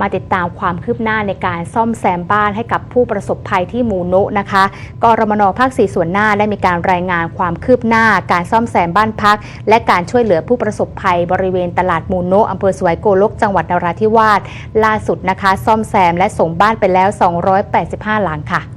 มาติดตามความคืบหน้าในการซ่อมแซมบ้านให้กับผู้ประสบภัยที่มูโนะนะคะกรมนภาคสีส่วนหน้าได้มีการรายงานความคืบหน้า การซ่อมแซมบ้านพัก และการช่วยเหลือผู้ประสบภัยบริเวณตลาดมูโนะอำเภอสวยโกลกจังหวัดนราธิวาสล่าสุดนะคะ ซ่อมแซมและส่งบ้านไปแล้ว 285 หลังค่ะ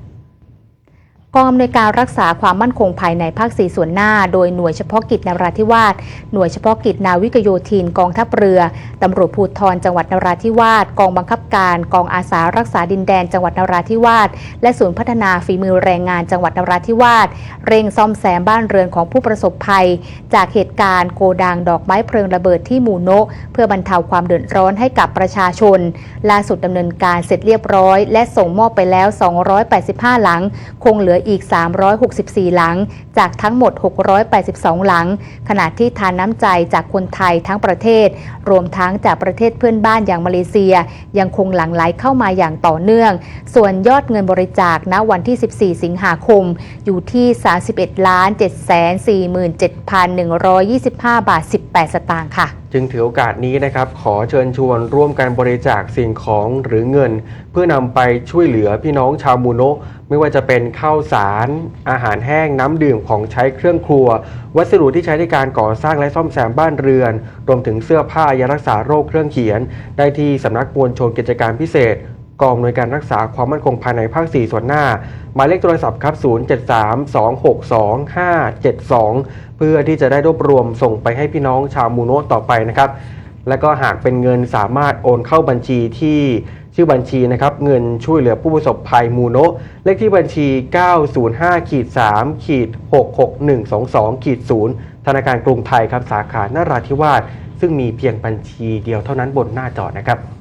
กองอำนวยการรักษาความมั่นคงภายในภาคสีส่วนหน้า โดยหน่วยเฉพาะกิจนราธิวาส หน่วยเฉพาะกิจนาวิกโยธิน กองทัพเรือ ตำรวจภูธรจังหวัดนราธิวาส กองบังคับการ กองอาสารักษาดินแดนจังหวัดนราธิวาส และศูนย์พัฒนาฝีมือแรงงานจังหวัดนราธิวาส เร่งซ่อมแซมบ้านเรือนของผู้ประสบภัย จากเหตุการณ์โกดังดอกไม้เพลิงระเบิดที่หมู่โนะเพื่อบรรเทาความเดือดร้อนให้กับประชาชน ล่าสุดดำเนินการเสร็จเรียบร้อย และส่งมอบไปแล้ว 285 หลัง คงเหลืออีก 364 หลัง จากทั้งหมด 682 หลัง ขณะที่ทานน้ำใจจากคนไทยทั้งประเทศ รวมทั้งจากประเทศเพื่อนบ้านอย่างมาเลเซีย ยังคงหลั่งไหลเข้ามาอย่างต่อเนื่อง ส่วนยอดเงินบริจาคณวันที่ 14 สิงหาคม อยู่ที่ 31 ล้าน747,125 บาท 18 สตางค์ค่ะจึงถือโอกาสนี้นะครับ ขอเชิญชวนร่วมกันบริจาคสิ่งของหรือเงิน เพื่อนำไปช่วยเหลือพี่น้องชาวมูโนะไม่ว่าจะเป็นข้าวสาร อาหารแห้งน้ำดื่มของใช้เครื่องครัว วัสดุที่ใช้ในการก่อสร้างและซ่อมแซมบ้านเรือน รวมถึงเสื้อผ้ายารักษาโรคเครื่องเขียน ได้ที่สำนักมวลชนกิจการพิเศษ กองอำนวยการรักษาความมั่นคงภายในภาค 4 ส่วนหน้า หมายเลขโทรศัพท์ครับ 073 262 572 เพื่อที่จะได้รวบรวมส่งไปให้พี่น้องชาวมูโนะต่อไปนะครับ และก็หากเป็นเงินสามารถโอนเข้าบัญชีที่ชื่อบัญชีนะครับเงินช่วยเหลือผู้ประสบภัยมูโนะเลขที่บัญชี 905ขีด3ขีด66122ขีด0ธนาคารกรุงไทยครับสาขานราธิวาสซึ่งมีเพียงบัญชีเดียวเท่านั้นบนหน้าจอนะครับ